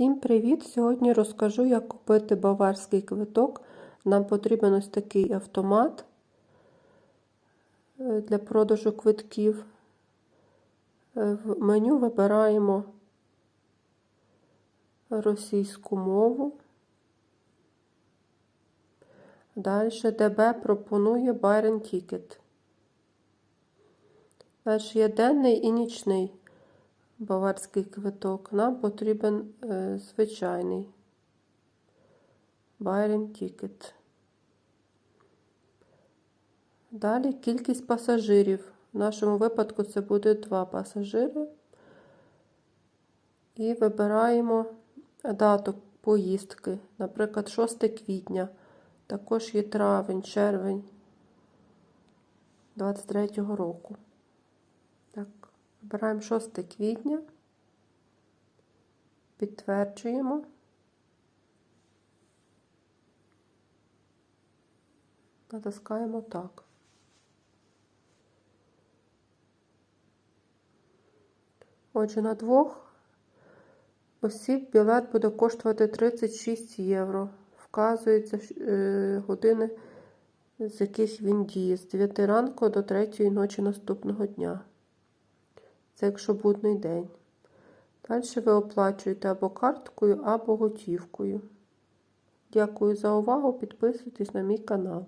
Всім привіт! Сьогодні розкажу, як купити баварський квиток. Нам потрібен ось такий автомат е, для продажу квитків. Е, В меню вибираємо російську мову. Далі ДБ пропонує Byron Ticket. Далі є денний і нічний баварський квиток. Нам потрібен е, звичайний Byron Ticket. Далі кількість пасажирів. В нашому випадку це буде два пасажири. І вибираємо дату поїздки, наприклад, 6 квітня. Також є травень, червень 23-го року. Так, вибираємо 6 квітня, підтверджуємо. Натискаємо так. Отже, на двох осіб білет буде коштувати 36 євро. Вказується е, години, з яких він діє, з 9 ранку до 3 ночі наступного дня. Це якщо будний день. Далі ви оплачуєте або карткою, або готівкою. Дякую за увагу. Підписуйтесь на мій канал.